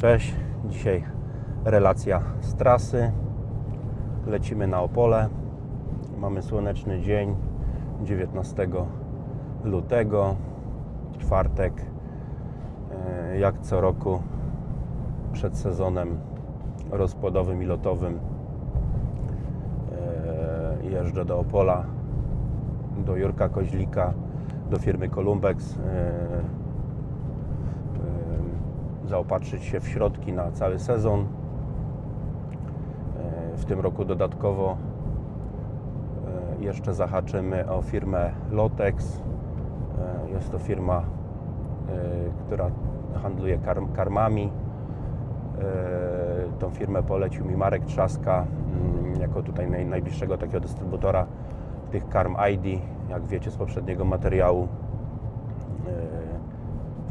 Cześć, dzisiaj relacja z trasy. Lecimy na Opole. Mamy słoneczny dzień 19 lutego, czwartek. E, Jak co roku przed sezonem rozpłodowym i lotowym e, jeżdżę do Opola, do Jurka Koźlika, do firmy Columbex. Zaopatrzyć się w środki na cały sezon. E, W tym roku dodatkowo e, jeszcze zahaczymy o firmę Lotex. E, Jest to firma, która handluje karm, karmami. Tą firmę polecił mi Marek Trzaska mm, jako tutaj naj, najbliższego takiego dystrybutora tych karm ID. Jak wiecie z poprzedniego materiału,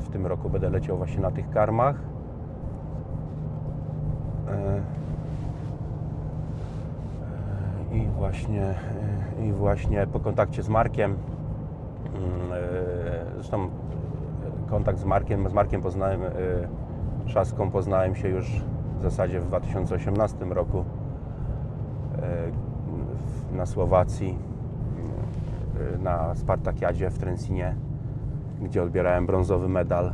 w tym roku będę leciał właśnie na tych karmach. E, e, I właśnie, e, I właśnie po kontakcie z Markiem, mm, zresztą kontakt z Markiem, z Markiem poznałem, Trzaską poznałem się już w zasadzie w 2018 roku na Słowacji, na Spartakiadzie w Trensinie gdzie odbierałem brązowy medal, e,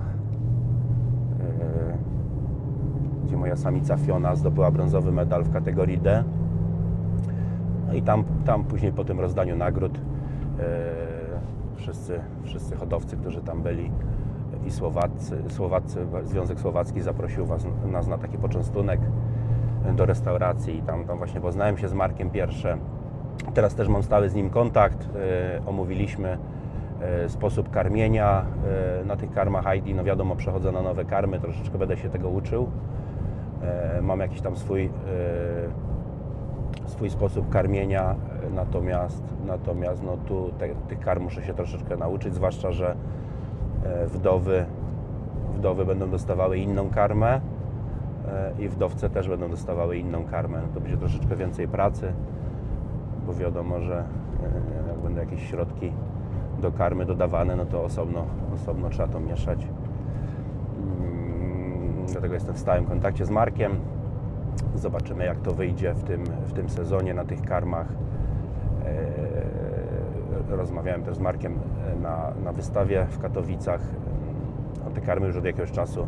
gdzie moja samica Fiona zdobyła brązowy medal w kategorii D. No i tam, tam później po tym rozdaniu nagród e, wszyscy, wszyscy hodowcy, którzy tam byli i Słowacy, Słowacy, Związek Słowacki zaprosił was, nas na taki poczęstunek do restauracji i tam, tam właśnie poznałem się z Markiem pierwsze. Teraz też mam stały z nim kontakt. e, Omówiliśmy sposób karmienia e, na tych karmach ID. No wiadomo, przechodzę na nowe karmy, troszeczkę będę się tego uczył. E, Mam jakiś tam swój, e, swój sposób karmienia, e, natomiast, natomiast no tu te, tych karm muszę się troszeczkę nauczyć, zwłaszcza, że e, wdowy, wdowy będą dostawały inną karmę e, i wdowce też będą dostawały inną karmę. To będzie troszeczkę więcej pracy, bo wiadomo, że e, jak będą jakieś środki do karmy dodawane, no to osobno, osobno trzeba to mieszać. Mm, Dlatego jestem w stałym kontakcie z Markiem. Zobaczymy, jak to wyjdzie w tym, w tym sezonie na tych karmach. E, Rozmawiałem też z Markiem e, na, na wystawie w Katowicach. No, te karmy już od jakiegoś czasu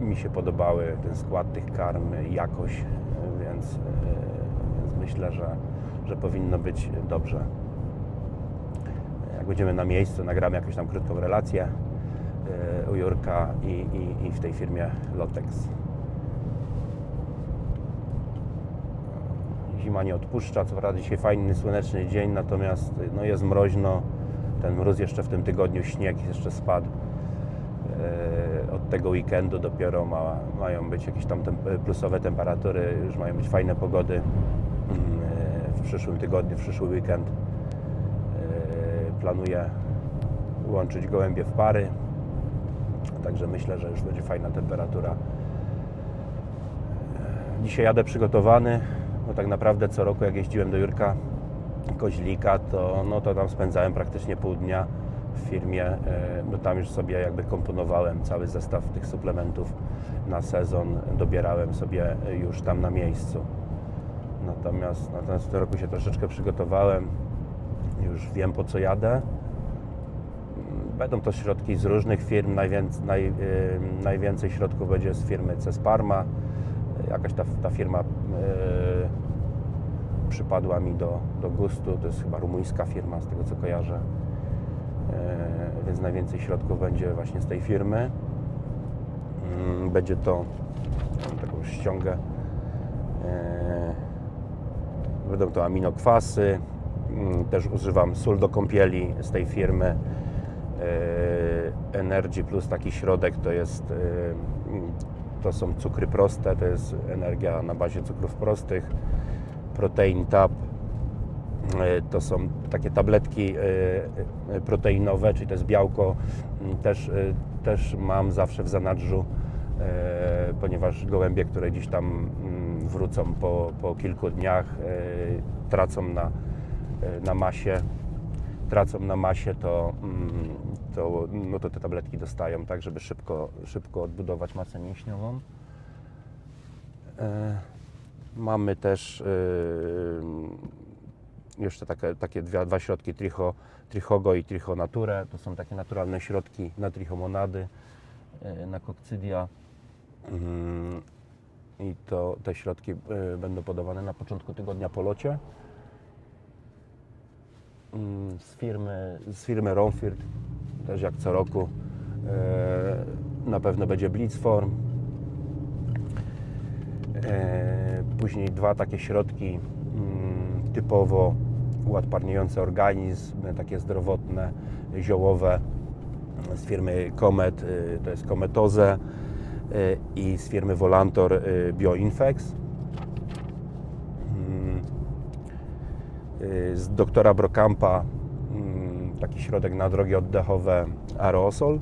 e, mi się podobały, ten skład tych karm, jakość, więc, więc myślę, że, że powinno być dobrze. Będziemy na miejscu, nagramy jakąś tam krótką relację e, u Jurka i, i, i w tej firmie Lotex. Zima nie odpuszcza, co prawda dzisiaj fajny, słoneczny dzień, natomiast no, jest mroźno. Ten mróz jeszcze w tym tygodniu, śnieg jeszcze spadł. E, Od tego weekendu dopiero ma, mają być jakieś tam plusowe temperatury, już mają być fajne pogody mm, w przyszłym tygodniu, w przyszły weekend. Planuję łączyć gołębie w pary, także myślę, że już będzie fajna temperatura. E, Dzisiaj jadę przygotowany, bo tak naprawdę co roku jak jeździłem do Jurka Koźlika, to, no to tam spędzałem praktycznie pół dnia w firmie, e, bo tam już sobie jakby komponowałem cały zestaw tych suplementów na sezon, dobierałem sobie już tam na miejscu. Natomiast, natomiast w tym roku się troszeczkę przygotowałem, już wiem po co jadę. Będą to środki z różnych firm, najwięcej, naj, y, najwięcej środków będzie z firmy Cesparma. Jakaś ta, ta firma y, przypadła mi do, do gustu, to jest chyba rumuńska firma z tego co kojarzę. Y, więc najwięcej środków będzie właśnie z tej firmy. Mm, Będzie to mam taką ściągę. y, Będą to aminokwasy. Mm, Też używam sól do kąpieli z tej firmy. E, Energy Plus taki środek to jest e, to są cukry proste, to jest energia na bazie cukrów prostych. Protein Tab e, to są takie tabletki proteinowe, czyli to jest białko. Mm, Też, też mam zawsze w zanadrzu, ponieważ gołębie, które gdzieś tam mm, wrócą po, po kilku dniach, tracą na, na masie tracą na masie, to, mm, to, no to te tabletki dostają, tak, żeby szybko, szybko odbudować masę mięśniową. E, Mamy też e, jeszcze takie, takie dwa, dwa środki tricho, Trichogo i Trichonature. To są takie naturalne środki na trichomonady, na kokcydia. Mm, I to te środki będą podawane na początku tygodnia po locie. Mm, Z firmy, z firmy Romfirt, też jak co roku, e, na pewno będzie Blitzform. E, Później dwa takie środki mm, typowo uodparniające organizm, takie zdrowotne, ziołowe z firmy Comet, y, to jest Cometoze y, i z firmy Volantor y, Bioinfex. Z doktora Brokampa mm, taki środek na drogi oddechowe aerosol.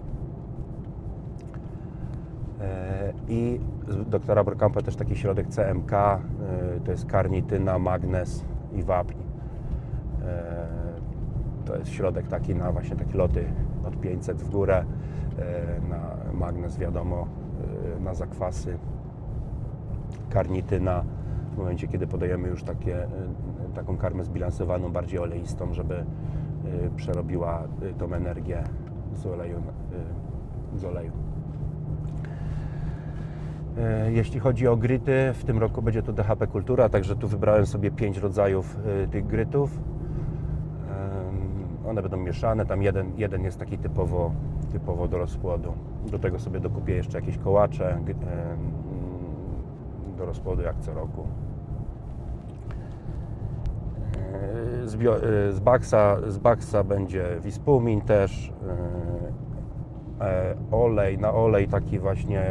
E, I z doktora Brokampa też taki środek CMK, e, to jest karnityna, magnez i wapń. E, To jest środek taki na właśnie takie loty od 500 w górę, na magnez wiadomo, na zakwasy, karnityna w momencie, kiedy podajemy już takie, taką karmę zbilansowaną, bardziej oleistą, żeby e, przerobiła e, tą energię z oleju, e, z oleju. Jeśli chodzi o gryty, w tym roku będzie to DHP Kultura, także tu wybrałem sobie pięć rodzajów tych grytów. One będą mieszane, tam jeden, jeden jest taki typowo, typowo do rozpłodu. Do tego sobie dokupię jeszcze jakieś kołacze do rozpłodu jak co roku. Z, bio, e, z, Baxa, z Baxa będzie Wispumin też, e, e, olej, na olej taki właśnie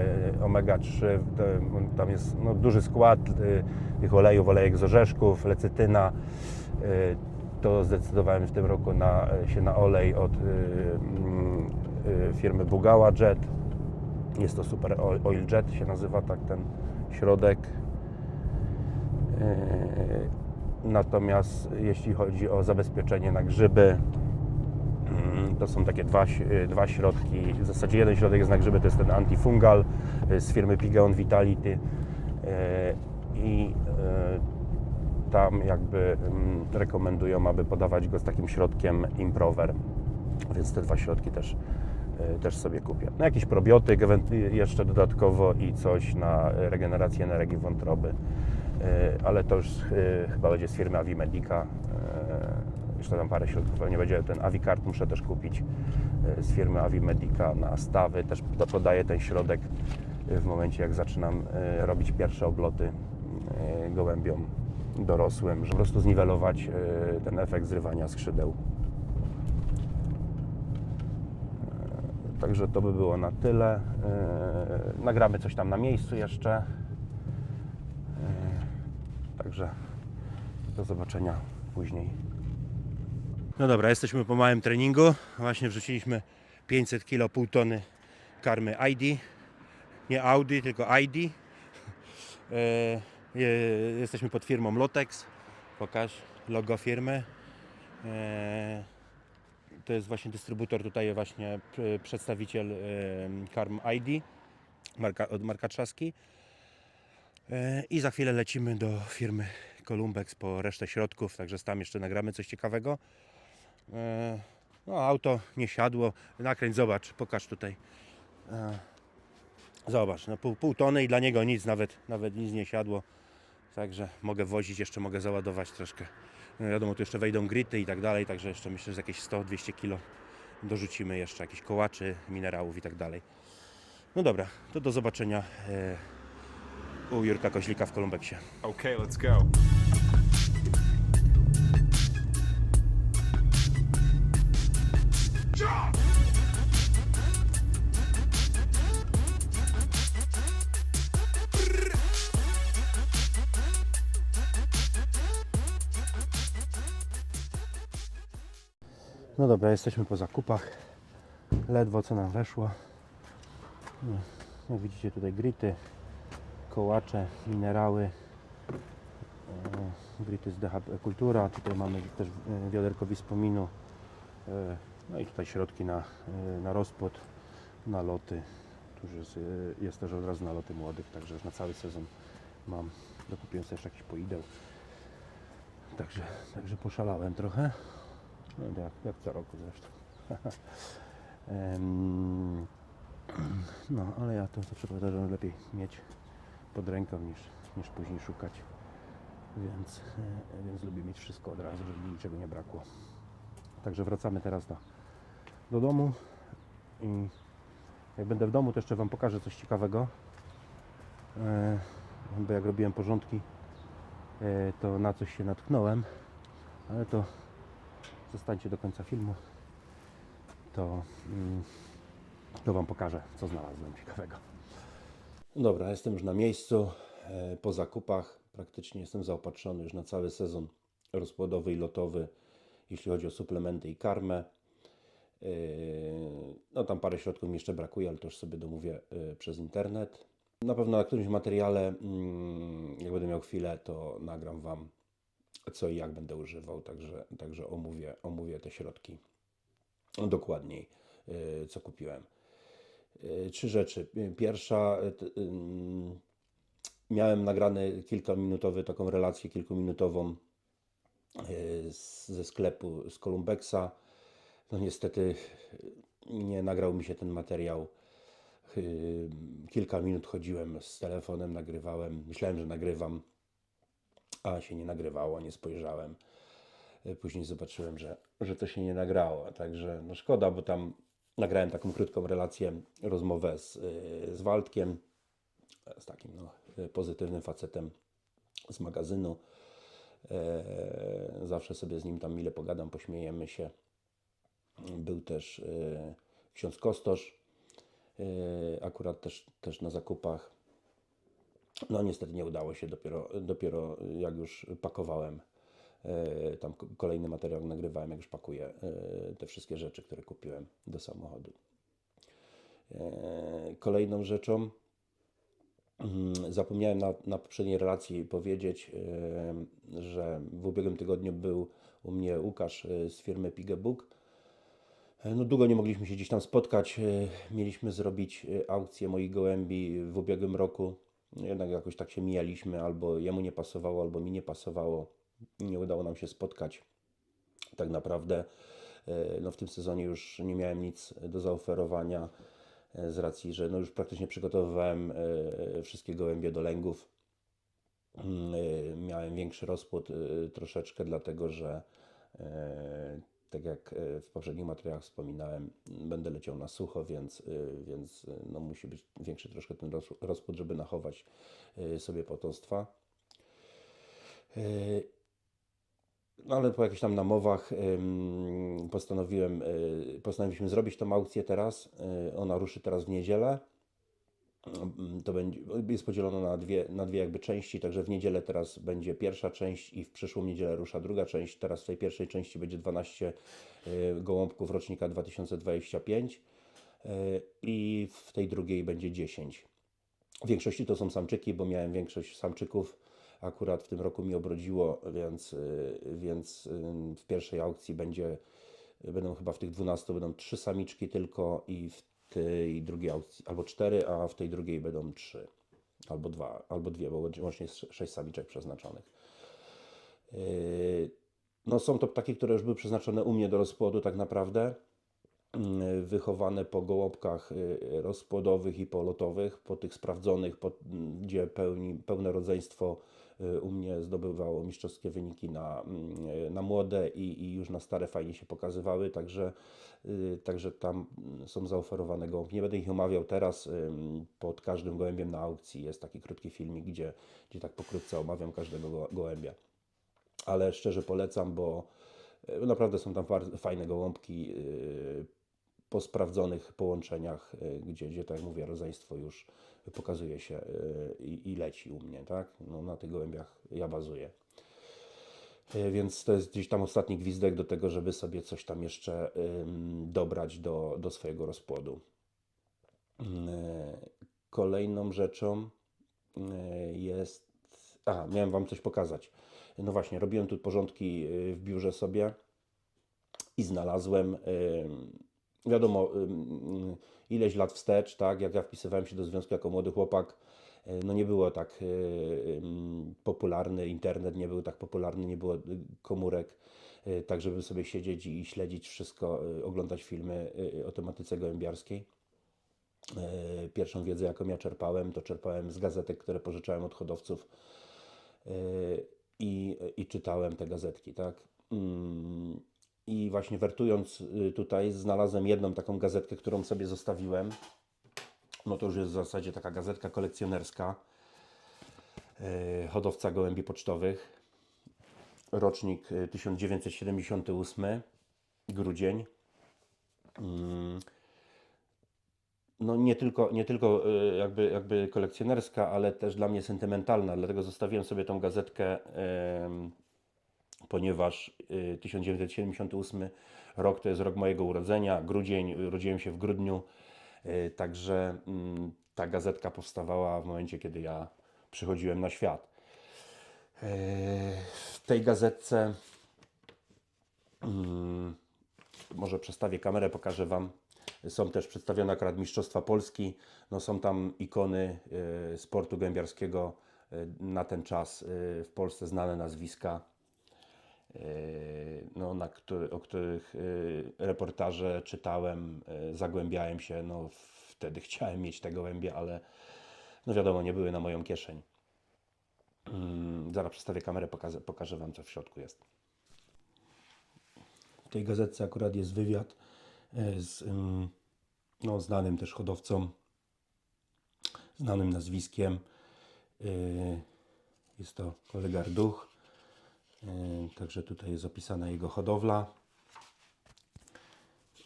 omega-3, te- tam jest no, duży skład tych olejów, olejek z orzeszków, lecytyna. To zdecydowałem w tym roku na, się na olej od mm, firmy Bugała Jet. Jest to super oil jet się nazywa tak ten środek. Natomiast jeśli chodzi o zabezpieczenie na grzyby, mm, to są takie dwa, y, dwa środki. W zasadzie jeden środek jest na grzyby, to jest ten antifungal y, z firmy Pigeon Vitality. Y, I tam jakby mm, rekomendują, aby podawać go z takim środkiem Improver. Więc te dwa środki też, też sobie kupię. No jakiś probiotyk jeszcze dodatkowo i coś na regenerację energii wątroby. Y, Ale to już y, chyba będzie z firmy Avimedica. Y, Jeszcze tam parę środków pewnie będzie. Ten Avicard muszę też kupić z firmy Avimedica na stawy. Też do- podaję ten środek w momencie jak zaczynam robić pierwsze obloty gołębiom dorosłym, żeby po prostu zniwelować ten efekt zrywania skrzydeł. E, Także to by było na tyle. E, Nagramy coś tam na miejscu jeszcze. E, Także do zobaczenia później. No dobra, jesteśmy po małym treningu. Właśnie wrzuciliśmy 500 kg, pół tony karmy ID. Nie Audi, tylko ID. E, je- Jesteśmy pod firmą Lotex. Pokaż logo firmy. E, To jest właśnie dystrybutor, tutaj właśnie p- przedstawiciel e, karm ID marka, od Marka Trzaski. E, I za chwilę lecimy do firmy Columbex po resztę środków, także tam jeszcze nagramy coś ciekawego. E, No, auto nie siadło. Nakręć, zobacz, pokaż tutaj. E, Zobacz, no pół, pół tony i dla niego nic, nawet, nawet nic nie siadło. Także mogę wozić, jeszcze mogę załadować troszkę. No wiadomo, tu jeszcze wejdą grity i tak dalej, także jeszcze myślę, że jakieś 100-200 kg dorzucimy jeszcze jakieś kołaczy, minerałów i tak dalej. No dobra, to do zobaczenia u Jurka Koźlika w Kolumbeksie. Okay, let's go. No dobra, jesteśmy po zakupach. Ledwo co nam weszło. No, Jak widzicie tutaj grity, kołacze, minerały. E, Grity z DHP Kultura. Tutaj mamy też e, wiaderko wispominu E, No i tutaj środki na, na rozpłot, na loty. Tu jest, jest też od razu na loty młodych, także już na cały sezon mam. Dokupiłem sobie jeszcze jakiś poideł. Także, także poszalałem trochę. No, jak, jak co roku zresztą. No, ale ja to zawsze powtarzam, lepiej mieć pod ręką niż, niż później szukać. Więc, e, więc lubię mieć wszystko od razu, żeby niczego nie brakło. Także wracamy teraz do, do domu i jak będę w domu, to jeszcze Wam pokażę coś ciekawego. E, bo jak robiłem porządki, e, to na coś się natknąłem, ale to zostańcie do końca filmu. To, mm, to Wam pokażę, co znalazłem ciekawego. Dobra, jestem już na miejscu e, po zakupach. Praktycznie jestem zaopatrzony już na cały sezon rozpłodowy i lotowy, jeśli chodzi o suplementy i karmę. E, No tam parę środków mi jeszcze brakuje, ale to już sobie domówię e, przez internet. Na pewno na którymś materiale, mm, jak będę miał chwilę, to nagram Wam co i jak będę używał, także, także omówię, omówię te środki dokładniej, co kupiłem. E, Trzy rzeczy. Pierwsza, e, t- ym, miałem nagrany kilkuminutowy, taką relację kilkuminutową e, ze sklepu z Columbexa. No niestety e, nie nagrał mi się ten materiał. Yy, Kilka minut chodziłem z telefonem, nagrywałem. Myślałem, że nagrywam, a się nie nagrywało, nie spojrzałem. Później zobaczyłem, że, że to się nie nagrało. Także no szkoda, bo tam nagrałem taką krótką relację, rozmowę z, yy, z Waldkiem, z takim no, yy, pozytywnym facetem z magazynu. Yy, Zawsze sobie z nim tam mile pogadam, pośmiejemy się. Był też yy, ksiądz Kostosz, akurat też, też na zakupach. No niestety nie udało się, dopiero, dopiero jak już pakowałem, tam ko- kolejny materiał nagrywałem, jak już pakuję yy, te wszystkie rzeczy, które kupiłem do samochodu. Yy, Kolejną rzeczą, Mm, Zapomniałem na, na poprzedniej relacji powiedzieć, że w ubiegłym tygodniu był u mnie Łukasz z firmy Pigebook. No, długo nie mogliśmy się gdzieś tam spotkać. Mieliśmy zrobić aukcję moich gołębi w ubiegłym roku. Jednak jakoś tak się mijaliśmy, albo jemu nie pasowało, albo mi nie pasowało. Nie udało nam się spotkać. Tak naprawdę yy, no, w tym sezonie już nie miałem nic do zaoferowania e, z racji, że no już praktycznie przygotowywałem e, wszystkie gołębie do lęgów. Mm, e, Miałem większy rozpłot e, troszeczkę, dlatego że e, tak jak e, w poprzednich materiałach wspominałem, będę leciał na sucho, więc, e, więc e, no musi być większy troszkę ten roz- rozpłot, żeby nachować e, sobie potomstwa. E, no ale po jakichś tam namowach postanowiłem, y, postanowiliśmy zrobić tą aukcję teraz. Y, ona ruszy teraz w niedzielę. Ym, To będzie, jest podzielona na dwie, na dwie jakby części, także w niedzielę teraz będzie pierwsza część i w przyszłą niedzielę rusza druga część. Teraz w tej pierwszej części będzie 12 y, gołąbków rocznika 2025 y, i w tej drugiej będzie 10. W większości to są samczyki, bo miałem większość samczyków. Akurat w tym roku mi obrodziło, więc, y, więc y, w pierwszej aukcji będzie, będą chyba w tych 12 będą trzy samiczki tylko i w tej drugiej aukcji albo cztery, a w tej drugiej będą trzy albo dwa, albo dwie, bo będzie łącznie sześć samiczek przeznaczonych. Yy, No są to ptaki, które już były przeznaczone u mnie do rozpłodu tak naprawdę wychowane po gołąbkach y, rozpłodowych i polotowych, po tych sprawdzonych, po, gdzie pełni, pełne rodzeństwo y, u mnie zdobywało mistrzowskie wyniki na, mm, y, na młode i, i już na stare fajnie się pokazywały, także, y, także tam mm, są zaoferowane gołąbki. Nie będę ich omawiał teraz, pod każdym gołębiem na aukcji jest taki krótki filmik, gdzie, gdzie tak pokrótce omawiam każdego go- gołębia ale szczerze polecam, bo e, naprawdę są tam fajne gołąbki po sprawdzonych połączeniach, gdzie, gdzie tak jak mówię, rodzeństwo już pokazuje się e, i, leci u mnie, tak? No, na tych gołębiach ja bazuję. E, Więc to jest gdzieś tam ostatni gwizdek do tego, żeby sobie coś tam jeszcze dobrać do, do swojego rozpłodu. Mm, e, Kolejną rzeczą e, jest. A, miałem Wam coś pokazać. No właśnie, robiłem tu porządki y, w biurze sobie i znalazłem, wiadomo, ileś lat wstecz, tak, jak ja wpisywałem się do związku jako młody chłopak, y, no nie było tak ym, popularny, internet nie był tak popularny, nie było y, komórek, y, tak żeby sobie siedzieć i śledzić wszystko, oglądać filmy o tematyce gołębiarskiej. E, Pierwszą wiedzę, jaką ja czerpałem, to czerpałem z gazetek, które pożyczałem od hodowców e, i, i czytałem te gazetki, tak. I właśnie wertując y, tutaj, znalazłem jedną taką gazetkę, którą sobie zostawiłem. No to już jest w zasadzie taka gazetka kolekcjonerska. e, Hodowca gołębi pocztowych. Rocznik y, 1978, grudzień no nie tylko, nie tylko y, jakby, jakby kolekcjonerska, ale też dla mnie sentymentalna, dlatego zostawiłem sobie tą gazetkę, ponieważ y, 1978 rok to jest rok mojego urodzenia, grudzień, urodziłem się w grudniu, y, także mm, ta gazetka powstawała w momencie, kiedy ja przychodziłem na świat. W tej gazetce mm, może przestawię kamerę, pokażę Wam. Są też przedstawione akurat Mistrzostwa Polski. No, są tam ikony sportu gębiarskiego na ten czas w Polsce znane nazwiska, no, na który, o których e, reportaże czytałem, e, zagłębiałem się. No, wtedy chciałem mieć te gołębie, ale no wiadomo, nie były na moją kieszeń. Mm, Zaraz przestawię kamerę, pokażę, pokażę Wam, co w środku jest. W tej gazetce akurat jest wywiad e, z ym, no, znanym też hodowcą, znanym nazwiskiem. Jest to kolega Arduch. Y, Także tutaj jest opisana jego hodowla,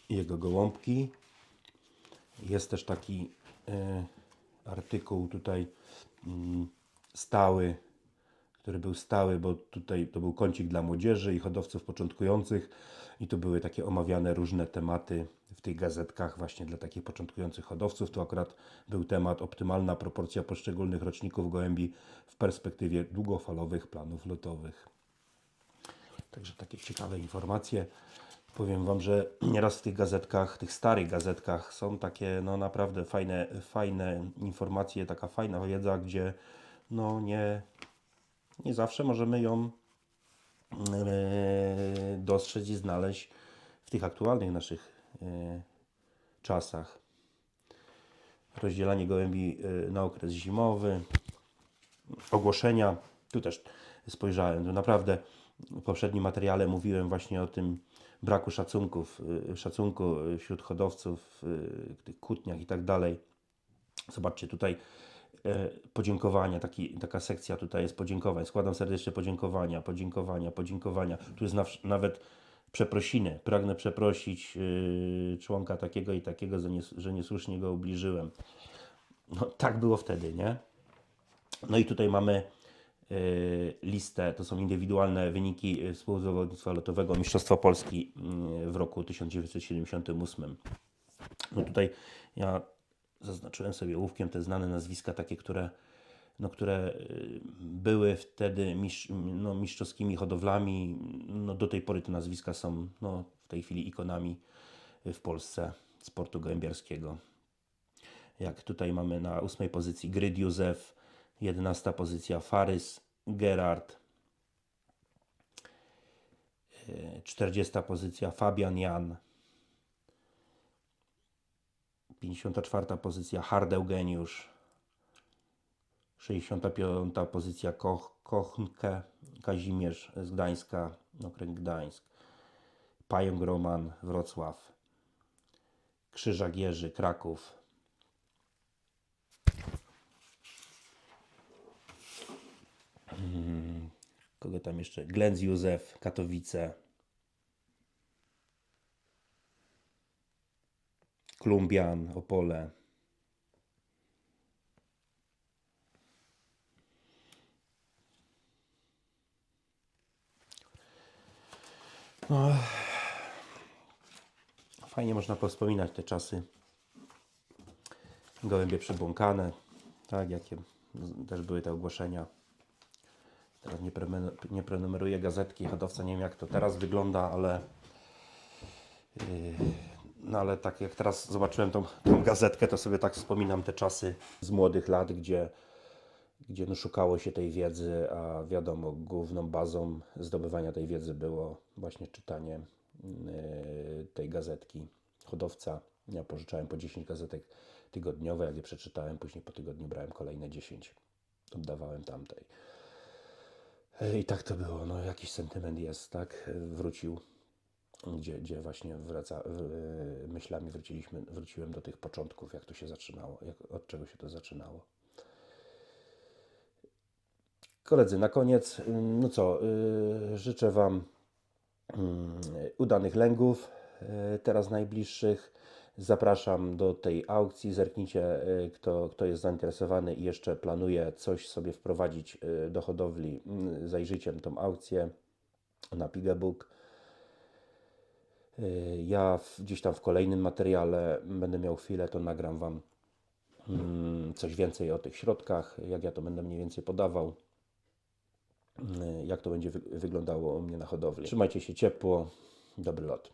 jego gołąbki. Jest też taki y, artykuł tutaj mm, stały, który był stały, bo tutaj to był kącik dla młodzieży i hodowców początkujących i tu były takie omawiane różne tematy w tych gazetkach właśnie dla takich początkujących hodowców. To akurat był temat optymalna proporcja poszczególnych roczników gołębi w perspektywie długofalowych planów lotowych. Także takie ciekawe informacje. Powiem Wam, że nieraz w tych gazetkach, tych starych gazetkach są takie no naprawdę fajne, fajne informacje, taka fajna wiedza, gdzie no nie, nie zawsze możemy ją e, dostrzec i znaleźć w tych aktualnych naszych e, czasach. Rozdzielanie gołębi e, na okres zimowy, ogłoszenia. Tu też spojrzałem. Tu naprawdę w poprzednim materiale mówiłem właśnie o tym braku szacunków, y, szacunku y, wśród hodowców, y, tych kłótniach i tak dalej. Zobaczcie tutaj e, podziękowania, taki, taka sekcja tutaj jest podziękowań. Składam serdecznie podziękowania, podziękowania, podziękowania. Tu jest naw, nawet przeprosiny. Pragnę przeprosić członka takiego i takiego, że, nies- że niesłusznie go ubliżyłem. No tak było wtedy, nie? No i tutaj mamy listę, to są indywidualne wyniki y, współzawodnictwa lotowego Mistrzostwa Polski y, w roku 1978. No tutaj ja zaznaczyłem sobie ołówkiem te znane nazwiska, takie, które, no, które y, były wtedy mistrz, no, mistrzowskimi hodowlami. No, do tej pory te nazwiska są no, w tej chwili ikonami w Polsce sportu gołębiarskiego jak tutaj mamy na ósmej pozycji Gryd Józef, 11 pozycja Farys Gerard, e, 40 pozycja Fabian Jan, 54 pozycja Hard Eugeniusz, 65 pozycja Koch, Kochnke Kazimierz z Gdańska, okręg Gdańsk, Pająk Roman Wrocław, Krzyżak Jerzy Kraków, Kogo tam jeszcze? Glenz Józef, Katowice. Klumbian, Opole. No, fajnie można powspominać te czasy. Gołębie przybłąkane, tak, jakie też były te ogłoszenia. Teraz nie, premen- nie prenumeruję gazetki hodowca, nie wiem jak to teraz wygląda, ale No ale tak jak teraz zobaczyłem tą, tą gazetkę, to sobie tak wspominam te czasy z młodych lat, gdzie, gdzie no szukało się tej wiedzy, a wiadomo, główną bazą zdobywania tej wiedzy było właśnie czytanie yy, tej gazetki hodowca. Ja pożyczałem po 10 gazetek tygodniowe, jak je przeczytałem, później po tygodniu brałem kolejne 10, oddawałem tamtej. I tak to było, no jakiś sentyment jest, tak? Wrócił gdzie, gdzie właśnie wraca, w- myślami wróciliśmy, wróciłem do tych początków, jak to się zaczynało, jak, od czego się to zaczynało. Koledzy, na koniec, ym, no co, yy, życzę Wam ym, udanych lęgów, teraz najbliższych. Zapraszam do tej aukcji, zerknijcie, yy, kto, kto jest zainteresowany i jeszcze planuje coś sobie wprowadzić yy, do hodowli, yy, zajrzyjcie na tą aukcję na Pigebook. Y, Ja gdzieś tam w kolejnym materiale będę miał chwilę, to nagram Wam mm, coś więcej o tych środkach, jak ja to będę mniej więcej podawał, y, jak to będzie wy- wyglądało u mnie na hodowli. Trzymajcie się ciepło, dobry lot.